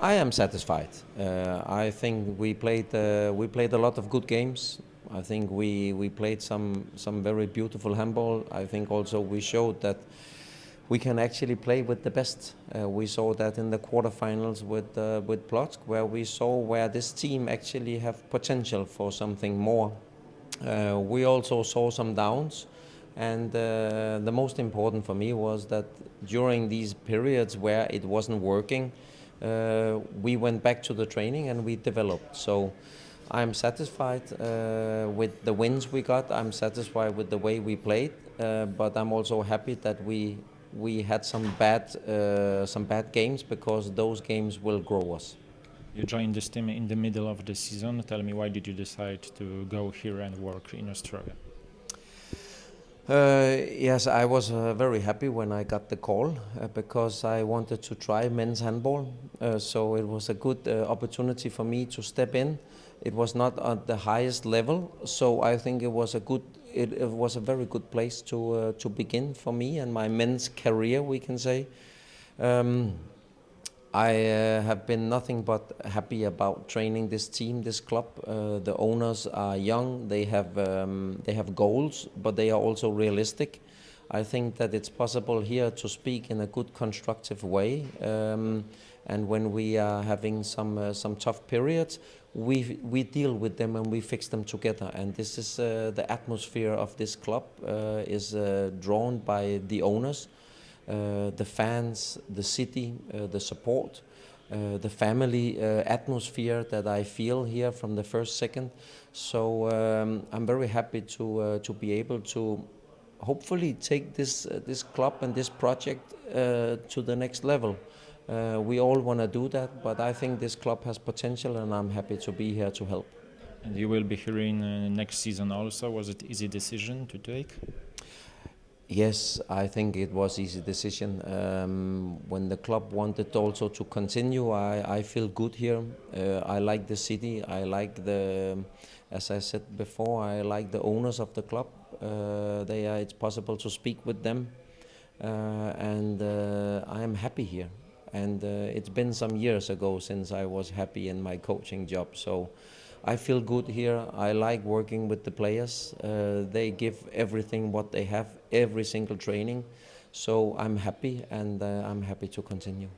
I am satisfied. Uh, I think we played uh, we played a lot of good games. I think we, we played some some very beautiful handball. I think also we showed that we can actually play with the best. Uh, we saw that in the quarterfinals with uh, with Plotsk, where we saw where this team actually have potential for something more. Uh, we also saw some downs, and uh, the most important for me was that during these periods where it wasn't working, uh, we went back to the training and we developed. So. I'm satisfied uh, with the wins we got. I'm satisfied with the way we played, uh, but I'm also happy that we we had some bad uh, some bad games because those games will grow us. You joined this team in the middle of the season. Tell me, why did you decide to go here and work in Australia? Uh, yes, I was uh, very happy when I got the call uh, because I wanted to try men's handball. Uh, so it was a good uh, opportunity for me to step in. It was not at the highest level, so I think it was a good. It, it was a very good place to uh, to begin for me and my men's career. We can say. Um, I uh, have been nothing but happy about training this team, this club. Uh, the owners are young; they have um, they have goals, but they are also realistic. I think that it's possible here to speak in a good, constructive way. Um, and when we are having some uh, some tough periods, we we deal with them and we fix them together. And this is uh, the atmosphere of this club uh, is uh, drawn by the owners the fans, the city, uh, the support, uh, the family atmosphere that I feel here from the first second. So um, I'm very happy to to be able to hopefully take this this club and this project to the next level. Uh, we all want to do that, but I think this club has potential, and I'm happy to be here to help. And you will be here in uh, next season also. Was it easy decision to take? Yes, I think it was easy decision. Um, when the club wanted also to continue, I, I feel good here. Uh, I like the city. I like the, as I said before, I like the owners of the club. Uh, they are, it's possible to speak with them, uh, and uh, I am happy here. And uh, it's been some years ago since I was happy in my coaching job. So. I feel good here. I like working with the players. Uh, they give everything what they have every single training. So I'm happy and uh, I'm happy to continue.